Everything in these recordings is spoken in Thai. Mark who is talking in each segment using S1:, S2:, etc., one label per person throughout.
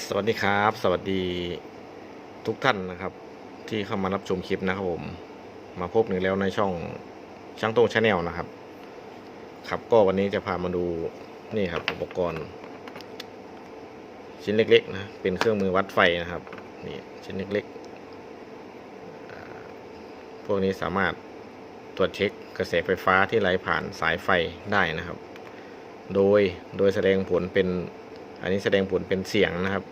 S1: สวัสดีครับ สวัสดีทุกท่านนะครับ ที่เข้ามารับชมคลิปนะครับผม มาพบหนึ่งแล้วในช่องช่างโต้งชาแนลนะครับ ครับก็วันนี้จะพามาดูนี่ครับ อุปกรณ์ ชิ้นเล็กๆนะเป็นเครื่องมือวัดไฟนะครับนี่ชิ้นเล็กๆพวกนี้สามารถตรวจเช็คกระแสไฟฟ้าที่ไหลผ่านสายไฟได้นะครับ โดยโดยแสดงผลเป็น อันนี้แสดงผลเป็นเสียงนะครับ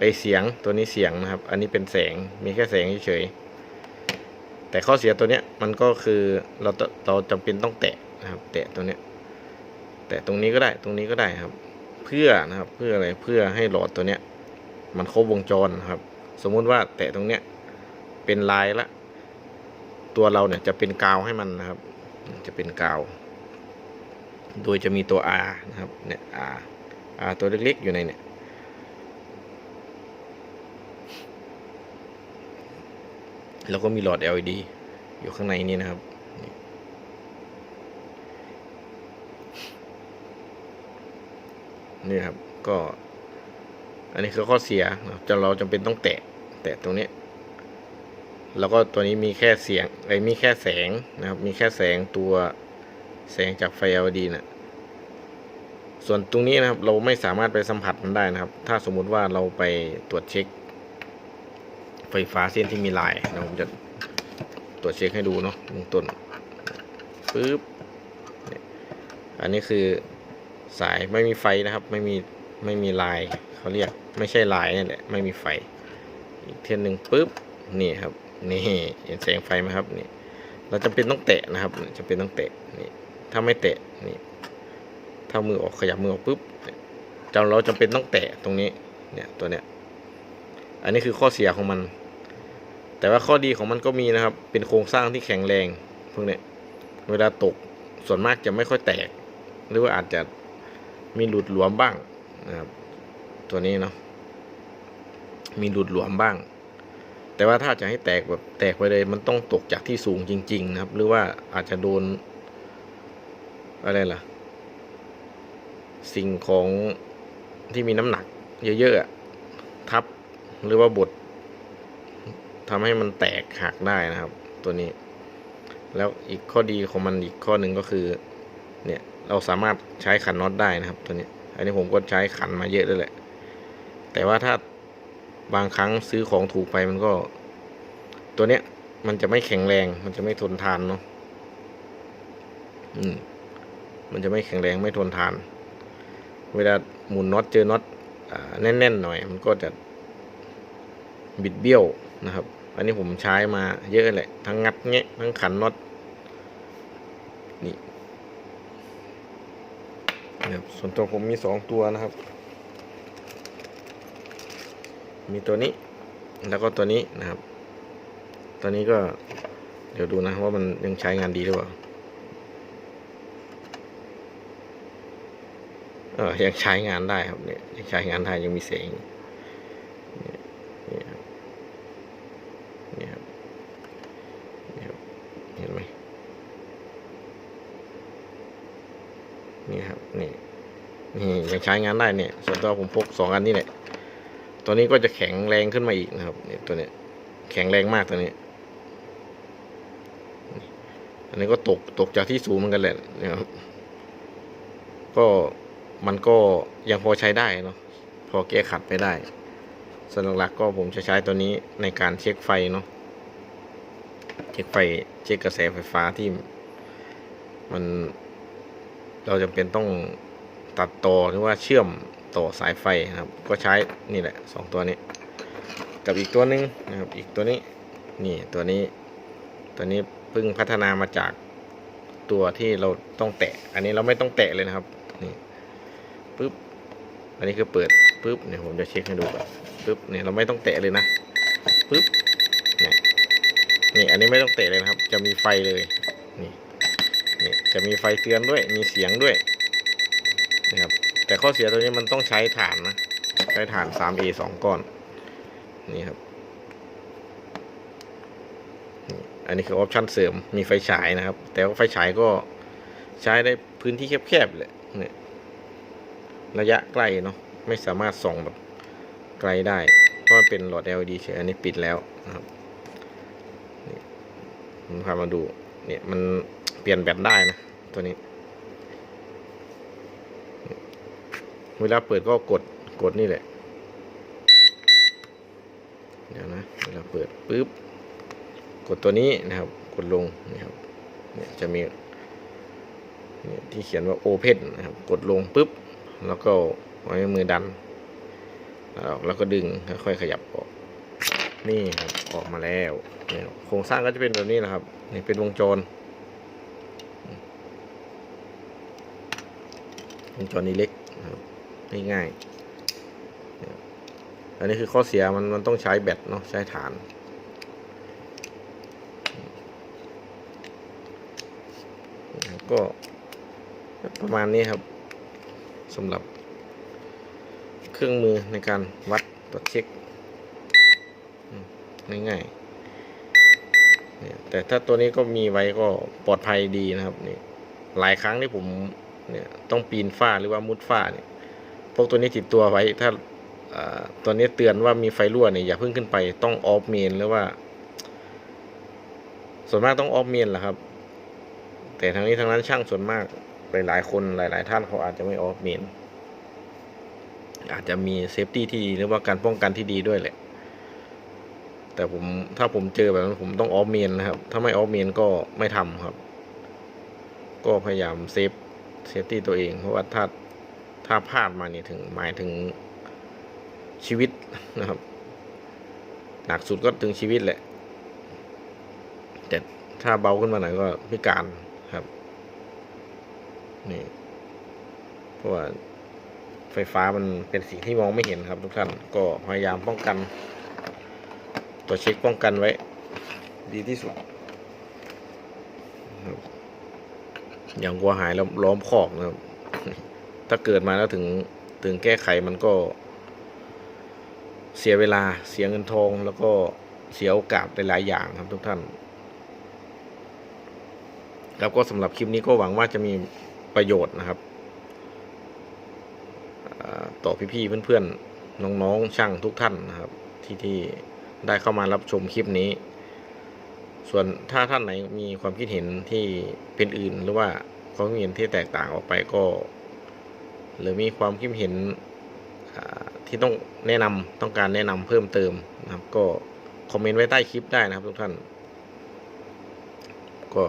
S1: ไอเสียงตัวนี้เสียงนะครับ อันนี้เป็นแสงมีแค่แสงเฉยๆแต่ข้อเสียตัวเนี้ยมันก็คือเราเราจำเป็นต้องแตะนะครับ แตะตัวเนี้ยแตะตรงนี้ก็ได้ตรงนี้ก็ได้ครับ เพื่อนะครับเพื่ออะไรเพื่อให้หลอดตัวเนี้ยมันครบวงจรครับ สมมุติว่าแตะตรงเนี้ยเป็นลายละ ตัวเราเนี่ยจะเป็นกาวให้มันนะครับ จะเป็นกาว โดยจะมีตัว R นะครับเนี่ย R อ่าตัวเล็กๆอยู่ในเนี่ยแล้วก็มีหลอด LED อยู่ข้างในนี้นะครับ นี่ครับ ก็ อันนี้คือข้อเสียจะเราจำเป็นต้องแตะ แตะตรงนี้ แล้วก็ตัวนี้มีแค่เสียงไอ้มีแค่แสงนะครับ มีแค่แสงตัวแสงจากไฟ LED นะ ส่วนตรงนี้นะครับ เราไม่สามารถไปสัมผัสมันได้นะครับ ถ้าสมมุติว่าเราไปตรวจเช็ค ไฟฟ้าเส้นที่มีลายนะผมจะตรวจเช็คให้ดูเนาะเบื้องต้นปึ๊บเนี่ยอันนี้คือสายไม่มีไฟนะครับ ไม่มีไม่มีลายเขาเรียกไม่ใช่ลายนี่แหละไม่มีไฟ อีกเทียนหนึ่งปึ๊บนี่ครับนี่เห็นแสงไฟไหมครับนี่ เราจำเป็นต้องแตะนะครับจำเป็นต้องแตะนี่ถ้าไม่แตะนี่ ถ้ามือออกขยับมือออกปุ๊บจำเราจำเป็นต้องแตะตรงนี้เนี่ยตัวเนี้ยอันนี้คือข้อเสียของมัน แต่ว่าข้อดีของมันก็มีนะครับ เป็นโครงสร้างที่แข็งแรงพวกเนี้ยเวลาตกส่วนมากจะไม่ค่อยแตก หรือว่าอาจจะมีหลุดหลวมบ้างนะครับตัวนี้เนาะมีหลุดหลวมบ้าง แต่ว่าถ้าจะให้แตกแบบแตกไปเลย มันต้องตกจากที่สูงจริง ๆ นะครับ หรือว่าอาจจะโดนอะไรล่ะ สิ่งของที่มีน้ำหนัก เยอะๆทับหรือว่าบดทำให้มันแตกหักได้นะครับ ตัวนี้ แล้วอีกข้อดีของมันอีกข้อหนึ่งก็คือ เนี่ยเราสามารถใช้ขันน็อตได้นะครับ ตัวนี้ อันนี้ผมก็ใช้ขันมาเยอะเลยแหละ แต่ว่าถ้าบางครั้งซื้อของถูกไปมันก็ ตัวเนี้ย มันจะไม่แข็งแรง มันจะไม่ทนทานเนาะอืมมันจะไม่แข็งแรงไม่ทนทาน เวลาหมุนน็อตเจอน็อตแน่นๆหน่อย มันก็จะบิดเบี้ยวนะครับ อันนี้ผมใช้มาเยอะแหละ ทั้งงัดแงะทั้งขันน็อตนี่นะครับส่วนตัวผมมีสองตัวนะครับ มีตัวนี้ แล้วก็ตัวนี้นะครับ ตัวนี้ก็เดี๋ยวดูนะว่ามันยังใช้งานดีหรือเปล่า ออยังใช้งานได้ครับเนี่ยยังใช้งานได้ยังมีเสียงนี่ครับนี่ครับนี่ครับเห็นไหมนี่ครับนี่นี่ยังใช้งานได้เนี่ยส่วนตัวผมพกสองอันนี้แหละตัวนี้ก็จะแข็งแรงขึ้นมาอีกนะครับเนี่ยตัวเนี้ยแข็งแรงมากตัวนี้ อันนี้ก็ตกตกจากที่สูงเหมือนกันแหละนะครับก็ มันก็ยังพอใช้ได้เนาะพอแก้ขัดไปได้ส่วนหลักๆก็ผมจะใช้ตัวนี้ในการเช็คไฟเนาะเช็คไฟเช็คกระแสไฟฟ้าที่มันเราจำเป็นต้องตัดต่อหรือว่าเชื่อมต่อสายไฟนะครับ ก็ใช้นี่แหละสองตัวนี้ กับอีกตัวหนึงนะครับ อีกตัวนี้นี่ตัวนี้ ตัวนี้เพิ่งพัฒนามาจากตัวที่เราต้องแตะ อันนี้เราไม่ต้องแตะเลยนะครับ นี่ ปึ๊บ อันนี้คือเปิดปึ๊บเนี่ยผมจะเช็คให้ดูก่อนปึ๊บเนี่ยเราไม่ต้องแตะเลยนะปึ๊บเนี่ยนี่อันนี้ไม่ต้องแตะเลยนะครับ จะมีไฟเลยนี่นี่จะมีไฟเตือนด้วยมีเสียงด้วยนะครับแต่ข้อเสียตัวนี้มันต้องใช้ถ่านนะใช้ถ่าน 3A สองก้อนนี่ครับอันนี้คือออปชันเสริมมีไฟฉายนะครับ แต่ว่าไฟฉายก็ใช้ได้พื้นที่แคบๆเลยเนี่ย ระยะใกล้เนาะไม่สามารถส่องแบบไกลได้ เพราะมันเป็นหลอด LED เฉยอันนี้ปิดแล้วนะครับนี่ผมพามาดูเนี่ยมันเปลี่ยนแบตได้นะ ตัวนี้ เวลาเปิดก็กดกดนี่แหละ เดี๋ยวนะ เวลาเปิดปุ๊บ กดตัวนี้นะครับ กดลงนี่ครับ เนี่ยจะมีเนี่ยที่เขียนว่า Open นะครับ กดลงปุ๊บ แล้วก็ไว้มือดันแล้วก็ดึงค่อยๆขยับออก นี่ครับออกมาแล้วนี่โครงสร้างก็จะเป็นแบบนี้นะครับ นี่เป็นวงจร วงจรนี้เล็กง่ายๆอันนี้คือข้อเสียมันมันต้องใช้แบตเนาะใช้ฐานก็ประมาณนี้ครับ สำหรับเครื่องมือในการวัดตรวจเช็คง่ายๆแต่ถ้าตัวนี้ก็มีไว้ก็ปลอดภัยดีนะครับนี่หลายครั้งที่ผมเนี่ยต้องปีนฝ้าหรือว่ามุดฝ้าเนี่ยพวกตัวนี้ติดตัวไว้ ถ้าอ่าตัวนี้เตือนว่ามีไฟรั่วเนี่ยอย่าเพิ่งขึ้นไปต้องออฟเมนหรือว่า ส่วนมากต้องออฟเมนแหละครับ แต่ทางนี้ทางนั้นช่างส่วนมาก หลายๆ คนหลาย ๆ ท่านเขาอาจจะไม่ออฟเมนอาจจะมีเซฟตี้ที่ดีหรือว่าการป้องกันที่ดีด้วยแหละ แต่ผมถ้าผมเจอแบบนั้นผมต้องออฟเมนนะครับ ถ้าไม่ออฟเมนก็ไม่ทำครับ ก็พยายามเซฟเซฟตี้ตัวเอง เพราะว่าถ้าถ้าพลาดมาเนี่ยถึงหมายถึงชีวิตนะครับ หนักสุดก็ถึงชีวิตแหละแต่ถ้าเบาขึ้นมาหน่อยก็พิการครับ นี่เพราะว่าไฟฟ้ามันเป็นสิ่งที่มองไม่เห็นครับ ทุกท่านก็พยายามป้องกัน ตัวเช็คป้องกันไว้ ดีที่สุดอย่างวัวหายแล้วล้อมคอกนะครับ ถ้าเกิดมาแล้วถึงถึงแก้ไขมันก็ เสียเวลาเสียเงินทองแล้วก็เสียโอกาสหลายๆอย่างครับทุกท่านครับก็สำหรับคลิปนี้ก็หวังว่าจะมี ประโยชน์นะครับต่อพี่ๆเพื่อนๆน้องๆช่างทุกท่านนะครับที่ที่ได้เข้ามารับชมคลิปนี้ ส่วนถ้าท่านไหนมีความคิดเห็นที่เป็นอื่น หรือว่าความคิดเห็นที่แตกต่างออกไปก็ หรือมีความคิดเห็นที่ต้องแนะนำต้องการแนะนำเพิ่มเติมนะครับ ก็คอมเมนต์ไว้ใต้คลิปได้นะครับทุกท่าน ก็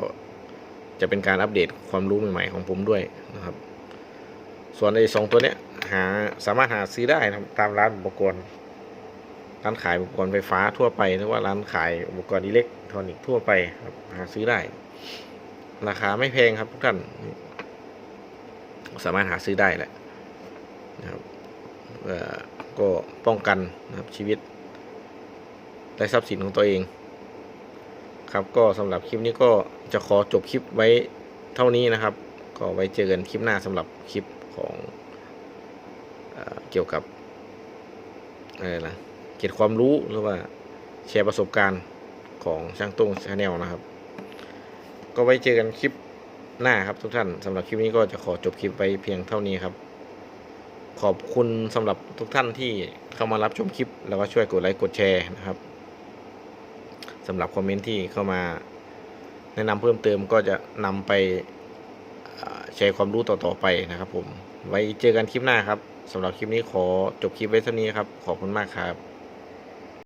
S1: จะเป็นการอัปเดตความรู้ใหม่ๆของผมด้วยนะครับ ส่วนไอ้สองตัวเนี้ยหาสามารถหาซื้อได้นะตามร้านอุปกรณ์ ร้านขายอุปกรณ์ไฟฟ้าทั่วไปหรือว่าร้านขายอุปกรณ์อิเล็กทรอนิกส์ทั่วไปครับหาซื้อได้ ราคาไม่แพงครับทุกท่าน สามารถหาซื้อได้แหละนะครับก็ป้องกันนะครับชีวิตและทรัพย์สินของตัวเอง ครับก็สำหรับคลิปนี้ก็จะขอจบคลิปไว้เท่านี้นะครับ ก็ไว้เจอกันคลิปหน้าสำหรับคลิปของเอเกี่ยวกับอะไรนะเก็บความรู้หรือว่าแชร์ประสบการณ์ของช่างตุ้งชาแนลนะครับ ก็ไว้เจอกันคลิปหน้าครับทุกท่านสำหรับคลิปนี้ก็จะขอจบคลิปไว้เพียงเท่านี้ครับ ขอบคุณสำหรับทุกท่านที่เข้ามารับชมคลิป แล้วก็ช่วยกดไลค์กดแชร์นะครับ สำหรับคอมเมนต์ที่เข้ามา แนะนำเพิ่มเติมก็จะนำไปแชร์ความรู้ต่อๆไปนะครับผม ไว้เจอกันคลิปหน้าครับสำหรับคลิปนี้ขอจบคลิปไว้เท่านี้ครับ ขอบคุณมากครับ